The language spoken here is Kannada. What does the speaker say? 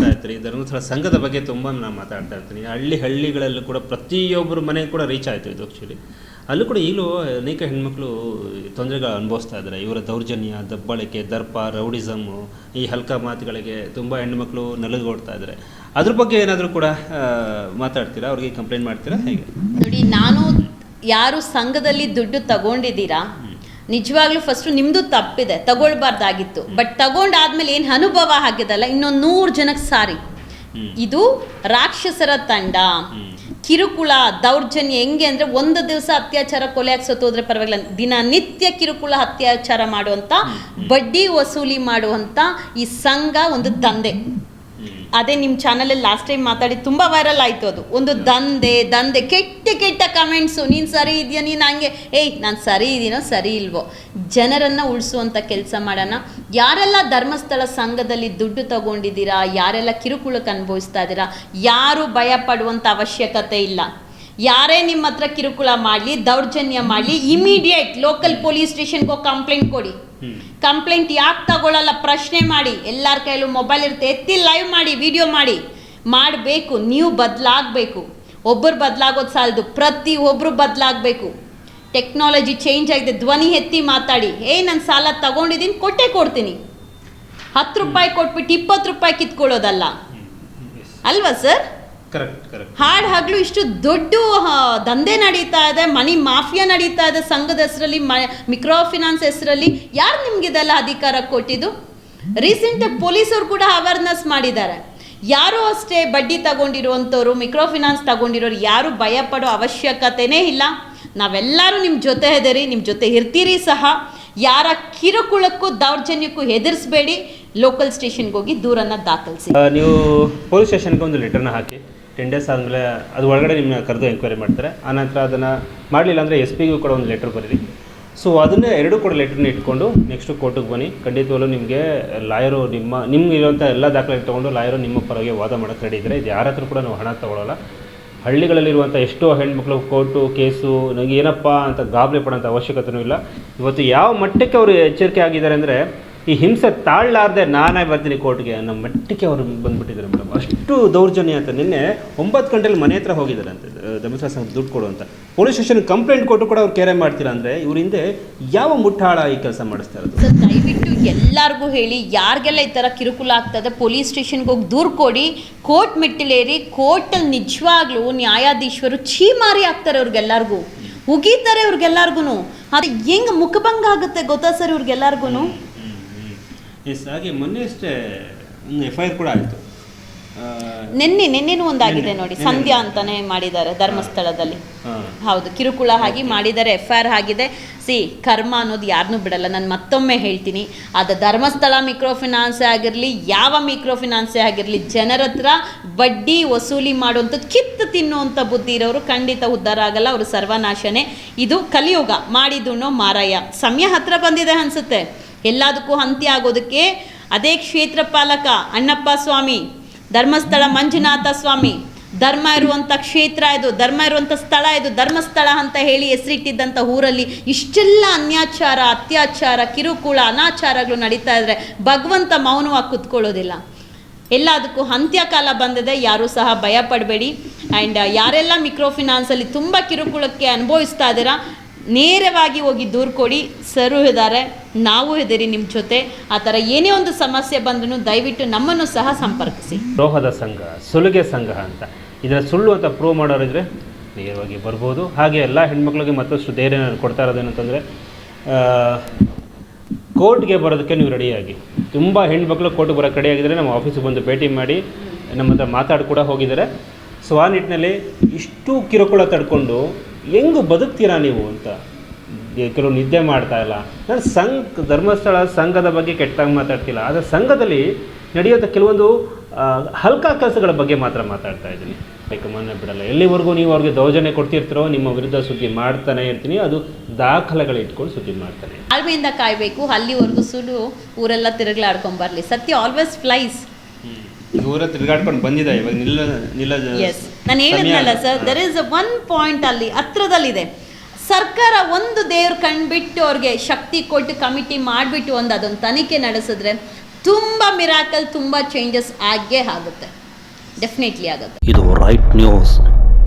ನೋಡ್ತಾ ಇರ್ತೀರಿ ಧರ್ಮಸ್ಥಳ ಸಂಘದ ಬಗ್ಗೆ ತುಂಬ ನಾನು ಮಾತಾಡ್ತಾ ಇರ್ತೀನಿ. ಹಳ್ಳಿ ಹಳ್ಳಿಗಳಲ್ಲೂ ಕೂಡ ಪ್ರತಿಯೊಬ್ಬರ ಮನೆ ಕೂಡ ರೀಚ್ ಆಯಿತು ಇದು ಆ್ಯಕ್ಚುಲಿ ಅಲ್ಲೂ ಕೂಡ ಈಗಲೂ ಅನೇಕ ಹೆಣ್ಮಕ್ಳು ತೊಂದರೆಗಳು ಅನುಭವಿಸ್ತಾ ಇದ್ದಾರೆ. ಇವರ ದೌರ್ಜನ್ಯ ದಬ್ಬಳಿಕೆ ದರ್ಪ ರೌಡಿಸಮ್ಮು ಈ ಹಲ್ಕ ಮಾತುಗಳಿಗೆ ತುಂಬ ಹೆಣ್ಮಕ್ಳು ನಲುಗೋಡ್ತಾ ಇದ್ದಾರೆ. ಅದ್ರ ಬಗ್ಗೆ ಏನಾದರೂ ಕೂಡ ಮಾತಾಡ್ತೀರಾ? ಅವ್ರಿಗೆ ಕಂಪ್ಲೇಂಟ್ ಮಾಡ್ತೀರಾ? ಹೇಗೆ? ನೋಡಿ ನಾನು ಯಾರು ಸಂಘದಲ್ಲಿ ದುಡ್ಡು ತಗೊಂಡಿದ್ದೀರಾ ನಿಜವಾಗ್ಲೂ ಫಸ್ಟ್ ನಿಮ್ಮದು ತಪ್ಪಿದೆ ತಗೊಳ್ಬಾರ್ದಾಗಿತ್ತು. ಬಟ್ ತಗೊಂಡಾದ್ಮೇಲೆ ಏನು ಅನುಭವ ಆಗಿದಲ್ಲ ಇನ್ನೊಂದು ನೂರು ಜನಕ್ಕೆ ಸಾರಿ. ಇದು ರಾಕ್ಷಸರ ತಂಡ. ಕಿರುಕುಳ ದೌರ್ಜನ್ಯ ಹೆಂಗೆ ಅಂದರೆ ಒಂದು ದಿವಸ ಅತ್ಯಾಚಾರ ಕೊಲೆ ಆಗಿ ಸತ್ತೋದ್ರೆ ಪರವಾಗಿಲ್ಲ. ದಿನನಿತ್ಯ ಕಿರುಕುಳ ಅತ್ಯಾಚಾರ ಮಾಡುವಂತ ಬಡ್ಡಿ ವಸೂಲಿ ಮಾಡುವಂತ ಈ ಸಂಘ ಒಂದು ದಂಧೆ. ಅದೇ ನಿಮ್ಮ ಚಾನಲಲ್ಲಿ ಲಾಸ್ಟ್ ಟೈಮ್ ಮಾತಾಡಿ ತುಂಬ ವೈರಲ್ ಆಯಿತು ಅದು. ಒಂದು ದಂಧೆ ದಂಧೆ, ಕೆಟ್ಟ ಕೆಟ್ಟ ಕಮೆಂಟ್ಸು ನೀನು ಸರಿ ಇದೆಯಾ? ನೀನು ಹಂಗೆ? ಏಯ್, ನಾನು ಸರಿ ಇದೀನೋ, ಸರಿ ಇಲ್ವೋ? ಜನರನ್ನು ಉಳಿಸುವಂಥ ಕೆಲಸ ಮಾಡೋಣ. ಯಾರೆಲ್ಲ ಧರ್ಮಸ್ಥಳ ಸಂಘದಲ್ಲಿ ದುಡ್ಡು ತಗೊಂಡಿದ್ದೀರಾ? ಯಾರೆಲ್ಲ ಕಿರುಕುಳಕ್ಕೆ ಅನುಭವಿಸ್ತಾ ಇದ್ದೀರಾ? ಯಾರು ಭಯ ಪಡುವಂಥ ಅವಶ್ಯಕತೆ ಇಲ್ಲ. ಯಾರೇ ನಿಮ್ಮ ಹತ್ರ ಕಿರುಕುಳ ಮಾಡಲಿ ದೌರ್ಜನ್ಯ ಮಾಡಲಿ ಇಮಿಡಿಯೇಟ್ ಲೋಕಲ್ ಪೊಲೀಸ್ ಸ್ಟೇಷನ್ಗೆ ಹೋಗಿ ಕಂಪ್ಲೇಂಟ್ ಕೊಡಿ. ಕಂಪ್ಲೇಂಟ್ ಯಾಕೆ ತಗೊಳ್ಳಲ್ಲ ಪ್ರಶ್ನೆ ಮಾಡಿ. ಎಲ್ಲರ ಕೈಲೂ ಮೊಬೈಲ್ ಇರುತ್ತೆ. ಎತ್ತಿ ಲೈವ್ ಮಾಡಿ ವಿಡಿಯೋ ಮಾಡಿ. ಮಾಡಬೇಕು. ನೀವು ಬದಲಾಗಬೇಕು. ಒಬ್ಬರು ಬದಲಾಗೋದು ಸಾಲದು. ಪ್ರತಿ ಒಬ್ಬರು ಬದಲಾಗಬೇಕು. ಟೆಕ್ನಾಲಜಿ ಚೇಂಜ್ ಆಗಿದೆ. ಧ್ವನಿ ಎತ್ತಿ ಮಾತಾಡಿ. ಏ ನಾನು ಸಾಲ ತಗೊಂಡಿದ್ದೀನಿ ಕೊಟ್ಟೆ ಕೊಡ್ತೀನಿ. ಹತ್ತು ರೂಪಾಯಿ ಕೊಟ್ಬಿಟ್ಟು ಇಪ್ಪತ್ತು ರೂಪಾಯಿ ಕಿತ್ಕೊಳ್ಳೋದಲ್ಲ. ಅಲ್ವಾ ಸರ್ ಕರೆಕ್ಟ್ ಕರೆಕ್ಟ್ ಹಾಡು ಹಗಲು ಇಷ್ಟು ದೊಡ್ಡ ದಂಧೆ ನಡೀತಾ ಇದೆ. ಮನಿ ಮಾಫಿಯಾ ನಡೀತಾ ಇದೆ ಸಂಘದ ಹೆಸರಲ್ಲಿ ಮಿಕ್ರೋ ಫಿನಾನ್ಸ್ ಹೆಸರಲ್ಲಿ. ಯಾರು ನಿಮ್ಗೆ ಇದೆಲ್ಲ ಅಧಿಕಾರ ಕೊಟ್ಟಿದ್ದು? ರೀಸೆಂಟ್ ಪೊಲೀಸರು ಕೂಡ ಅವೇರ್ನೆಸ್ ಮಾಡಿದ್ದಾರೆ. ಯಾರು ಅಷ್ಟೇ ಬಡ್ಡಿ ತಗೊಂಡಿರುವಂಥವ್ರು ಮಿಕ್ರೋ ಫಿನಾನ್ಸ್ ತಗೊಂಡಿರೋರು ಯಾರು ಭಯ ಪಡೋ ಅವಶ್ಯಕತೆನೇ ಇಲ್ಲ. ನಾವೆಲ್ಲರೂ ನಿಮ್ಮ ಜೊತೆ ಇದೀರಿ ನಿಮ್ಮ ಜೊತೆ ಇರ್ತೀರಿ ಸಹ. ಯಾರ ಕಿರುಕುಳಕ್ಕೂ ದೌರ್ಜನ್ಯಕ್ಕೂ ಹೆದರಿಸಬೇಡಿ. ಲೋಕಲ್ ಸ್ಟೇಷನ್ಗೆ ಹೋಗಿ ದೂರನ್ನ ದಾಖಲಿಸಿ. ನೀವು ಪೊಲೀಸ್ ಸ್ಟೇಷನ್ಗೆ ಒಂದು ಲೆಟರ್ನ ಹಾಕಿ. ಟೆನ್ ಡೇಸ್ ಆದಮೇಲೆ ಅದು ಒಳಗಡೆ ನಿಮ್ಮನ್ನ ಕರೆದು ಎಂಕ್ವೈರಿ ಮಾಡ್ತಾರೆ. ಆನಂತರ ಅದನ್ನು ಮಾಡಲಿಲ್ಲ ಅಂದರೆ ಎಸ್ ಪಿಗೂ ಕೂಡ ಒಂದು ಲೆಟ್ರ್ ಬರೀರಿ. ಸೊ ಅದನ್ನೇ ಎರಡೂ ಕೂಡ ಲೆಟ್ರನ್ನ ಇಟ್ಕೊಂಡು ನೆಕ್ಸ್ಟು ಕೋರ್ಟಿಗೆ ಬನ್ನಿ. ಖಂಡಿತವಾಗ್ಲೂ ನಿಮಗೆ ಲಾಯರು ನಿಮ್ಮ ನಿಮ್ಗೆ ಇರುವಂಥ ಎಲ್ಲ ದಾಖಲೆ ತೊಗೊಂಡು ಲಾಯರು ನಿಮ್ಮ ಪರವಾಗಿ ವಾದ ಮಾಡೋಕ್ಕೆ ರೆಡಿ ಇದ್ದರೆ ಇದು ಯಾರ ಹತ್ರ ಕೂಡ ನಾವು ಹಣ ತೊಗೊಳ್ಳಲ್ಲ ಹಳ್ಳಿಗಳಲ್ಲಿರುವಂಥ ಎಷ್ಟೋ ಹೆಣ್ಮಕ್ಳು ಕೋರ್ಟು ಕೇಸು ನನಗೆ ಏನಪ್ಪ ಅಂತ ಗಾಬರಿ ಪಡೋಂಥ ಅವಶ್ಯಕತೆಯೂ ಇಲ್ಲ. ಇವತ್ತು ಯಾವ ಮಟ್ಟಕ್ಕೆ ಅವರು ಎಚ್ಚರಿಕೆ ಆಗಿದ್ದಾರೆ ಅಂದರೆ, ಈ ಹಿಂಸೆ ತಾಳಲಾರ್ದೆ ನಾನೇ ಬರ್ತೀನಿ ಕೋರ್ಟ್ಗೆ ಅನ್ನೋ ಮಟ್ಟಕ್ಕೆ ಅವರು ಬಂದ್ಬಿಟ್ಟಿದ್ದಾರೆ ಮೇಡಮ್. ಅಷ್ಟು ದೌರ್ಜನ್ಯ ಅಂತ. ನಿನ್ನೆ ಒಂಬತ್ತು ಗಂಟೆಲಿ ಮನೆ ಹತ್ರ ಹೋಗಿದ್ದಾರೆ ಅಂತ ಧರ್ಮಸ್ಥಳ ಸಂಘ ದುಡ್ಡು ಕೊಡು ಅಂತ. ಪೊಲೀಸ್ ಸ್ಟೇಷನ್ ಕಂಪ್ಲೇಂಟ್ ಕೊಟ್ಟು ಕೂಡ ಅವ್ರು ಕೇರೆ ಮಾಡ್ತೀರಾ ಅಂದರೆ ಇವ್ರ ಹಿಂದೆ ಯಾವ ಮುಟ್ಟಾಳ ಈ ಕೆಲಸ ಮಾಡಿಸ್ತಾ ಇರೋದು? ಸರ್ ದಯವಿಟ್ಟು ಎಲ್ಲರಿಗೂ ಹೇಳಿ ಯಾರಿಗೆಲ್ಲ ಈ ಥರ ಕಿರುಕುಳ ಆಗ್ತದೆ ಪೊಲೀಸ್ ಸ್ಟೇಷನ್ಗೆ ಹೋಗಿ ದೂರು ಕೊಡಿ ಕೋರ್ಟ್ ಮೆಟ್ಟಿಲೇರಿ ಕೋರ್ಟಲ್ಲಿ ನಿಜವಾಗ್ಲೂ ನ್ಯಾಯಾಧೀಶರು ಛೀಮಾರಿ ಆಗ್ತಾರೆ ಅವ್ರಿಗೆಲ್ಲರಿಗೂ. ಉಗೀತಾರೆ ಇವ್ರಿಗೆಲ್ಲರಿಗೂ ಅದು ಹೆಂಗೆ ಮುಖಭಂಗ ಆಗುತ್ತೆ ಗೊತ್ತಾ ಸರ್ ಇವ್ರಿಗೆಲ್ಲರಿಗೂ ಎಸ್ ಹಾಗೆ ಮೊನ್ನೆ ಅಷ್ಟೇ ಎಫ್ ಐ ಆರ್ ಕೂಡ ಆಯಿತು. ನಿನ್ನೆ ನಿನ್ನೆನೂ ಒಂದಾಗಿದೆ ನೋಡಿ. ಸಂಧ್ಯಾ ಅಂತಾನೆ ಮಾಡಿದ್ದಾರೆ ಧರ್ಮಸ್ಥಳದಲ್ಲಿ. ಹೌದು ಕಿರುಕುಳ ಆಗಿ ಮಾಡಿದ್ದಾರೆ ಎಫ್ ಐ ಆರ್ ಆಗಿದೆ. ಸಿ ಕರ್ಮ ಅನ್ನೋದು ಯಾರನ್ನು ಬಿಡಲ್ಲ. ನಾನು ಮತ್ತೊಮ್ಮೆ ಹೇಳ್ತೀನಿ. ಅದು ಧರ್ಮಸ್ಥಳ ಮೈಕ್ರೋ ಫಿನಾನ್ಸೇ ಆಗಿರಲಿ ಯಾವ ಮೈಕ್ರೋ ಫಿನಾನ್ಸೇ ಆಗಿರಲಿ ಜನರ ಹತ್ರ ಬಡ್ಡಿ ವಸೂಲಿ ಮಾಡುವಂಥದ್ದು ಕಿತ್ತು ತಿನ್ನುವಂಥ ಬುದ್ಧಿ ಇರೋರು ಖಂಡಿತ ಉದ್ಧಾರ ಆಗಲ್ಲ. ಅವರು ಸರ್ವನಾಶನೇ. ಇದು ಕಲಿಯುಗ. ಮಾಡಿದುಣ್ಣೋ ಮಾರಾಯ ಸಮಯ ಹತ್ರ ಬಂದಿದೆ ಅನಿಸುತ್ತೆ. ಎಲ್ಲದಕ್ಕೂ ಅಂತ್ಯ ಆಗೋದಕ್ಕೆ. ಅದೇ ಕ್ಷೇತ್ರ ಪಾಲಕ ಅಣ್ಣಪ್ಪ ಸ್ವಾಮಿ ಧರ್ಮಸ್ಥಳ ಮಂಜುನಾಥ ಸ್ವಾಮಿ, ಧರ್ಮ ಇರುವಂಥ ಕ್ಷೇತ್ರ ಇದು, ಧರ್ಮ ಇರುವಂಥ ಸ್ಥಳ ಇದು, ಧರ್ಮಸ್ಥಳ ಅಂತ ಹೇಳಿ ಹೆಸರಿಟ್ಟಿದ್ದಂಥ ಊರಲ್ಲಿ ಇಷ್ಟೆಲ್ಲ ಅನ್ಯಾಚಾರ, ಅತ್ಯಾಚಾರ, ಕಿರುಕುಳ, ಅನಾಚಾರಗಳು ನಡೀತಾ ಇದ್ದರೆ ಭಗವಂತ ಮೌನವಾಗಿ ಕುತ್ಕೊಳ್ಳೋದಿಲ್ಲ. ಎಲ್ಲದಕ್ಕೂ ಅಂತ್ಯಕಾಲ ಬಂದಿದೆ, ಯಾರೂ ಸಹ ಭಯ ಪಡಬೇಡಿ. ಆ್ಯಂಡ್ ಯಾರೆಲ್ಲ ಮಿಕ್ರೋ ಫಿನಾನ್ಸಲ್ಲಿ ತುಂಬ ಕಿರುಕುಳಕ್ಕೆ ಅನುಭವಿಸ್ತಾ ಇದ್ದೀರಾ ನೇರವಾಗಿ ಹೋಗಿ ದೂರು ಕೊಡಿ. ಸರು ಇದ್ದಾರೆ ನಾವು ಇದ್ದೀರಿ ನಿಮ್ಮ ಜೊತೆ. ಆ ಥರ ಏನೇ ಒಂದು ಸಮಸ್ಯೆ ಬಂದ್ರೂ ದಯವಿಟ್ಟು ನಮ್ಮನ್ನು ಸಹ ಸಂಪರ್ಕಿಸಿ. ದ್ರೋಹದ ಸಂಘ, ಸುಲಿಗೆ ಸಂಘ ಅಂತ. ಇದರ ಸುಳ್ಳು ಅಂತ ಪ್ರೂವ್ ಮಾಡೋರಿದ್ರೆ ನೇರವಾಗಿ ಬರ್ಬೋದು. ಹಾಗೆ ಎಲ್ಲ ಹೆಣ್ಮಕ್ಳಿಗೆ ಮತ್ತಷ್ಟು ಧೈರ್ಯ ಕೊಡ್ತಾ ಇರೋದೇನಂತಂದರೆ ಕೋರ್ಟ್ಗೆ ಬರೋದಕ್ಕೆ ನೀವು ರೆಡಿಯಾಗಿ ತುಂಬ ಹೆಣ್ಮಕ್ಳು ಕೋರ್ಟ್ಗೆ ಬರೋಕ್ಕೆ ರೆಡಿಯಾಗಿದ್ದರೆ ನಮ್ಮ ಆಫೀಸಿಗೆ ಬಂದು ಭೇಟಿ ಮಾಡಿ ನಮ್ಮ ಹತ್ರ ಮಾತಾಡಿ ಕೂಡ ಹೋಗಿದ್ದಾರೆ. ಸೊ ಆ ನಿಟ್ಟಿನಲ್ಲಿ ಇಷ್ಟು ಕಿರುಕುಳ ತಡ್ಕೊಂಡು ಹೆಂಗೆ ಬದುಕ್ತೀರಾ ನೀವು ಅಂತ? ಕೆಲವು ನಿದ್ದೆ ಮಾಡ್ತಾ ಇಲ್ಲ. ನಾನು ಸಂಘ, ಧರ್ಮಸ್ಥಳ, ಸಂಘದ ಬಗ್ಗೆ ಕೆಟ್ಟಾಗಿ ಮಾತಾಡ್ತಿಲ್ಲ. ಆದರೆ ಸಂಘದಲ್ಲಿ ನಡೆಯುವಂಥ ಕೆಲವೊಂದು ಹಲ್ಕ ಕೆಲಸಗಳ ಬಗ್ಗೆ ಮಾತ್ರ ಮಾತಾಡ್ತಾ ಇದ್ದೀನಿ. ಮೊನ್ನೆ ಬಿಡಲ್ಲ. ಎಲ್ಲಿವರೆಗೂ ನೀವು ಅವ್ರಿಗೆ ದೌರ್ಜನ್ಯ ಕೊಡ್ತಿರ್ತೀರೋ, ನಿಮ್ಮ ವಿರುದ್ಧ ಸುದ್ದಿ ಮಾಡ್ತಾನೆ ಇರ್ತೀನಿ. ಅದು ದಾಖಲೆಗಳು ಇಟ್ಕೊಂಡು ಸುದ್ದಿ ಮಾಡ್ತಾನೆ ಅಲ್ವೆಯಿಂದ ಕಾಯಬೇಕು. ಅಲ್ಲಿವರೆಗೂ ಸುಳ್ಳು ಊರೆಲ್ಲ ತಿರುಗ್ಲಾಡ್ಕೊಂಬರ್ಲಿ ಸತ್ಯ ಆಲ್ವೇಸ್ ಫ್ಲೈಸ್ ದೂರ ತಿರುಗಾಡ್ಕೊಂಡು ಬಂದಿದೆ ಇವಾಗ ನಿಲ್ಲ ನಿಲ್ಲ ಎಸ್ ನಾನು ಹೇಳಿದ್ನಲ್ಲ sir there is one point ಅಲ್ಲಿ ಹತ್ರದಲ್ಲಿದೆ. ಸರ್ಕಾರ ಒಂದು ದೇವ್ರ ಕಂಡ್ಬಿಟ್ಟು ಅವ್ರಿಗೆ ಶಕ್ತಿ ಕೊಟ್ಟು ಕಮಿಟಿ ಮಾಡಿಬಿಟ್ಟು ಒಂದು ಅದೊಂದು ತನಿಖೆ ನಡೆಸಿದ್ರೆ ತುಂಬ ಮಿರಾಕಲ್ ತುಂಬ ಚೇಂಜಸ್ ಆಗೇ ಆಗುತ್ತೆ. ಡೆಫಿನೆಟ್ಲಿ ಆಗುತ್ತೆ. ಇದು ರೈಟ್ ನ್ಯೂಸ್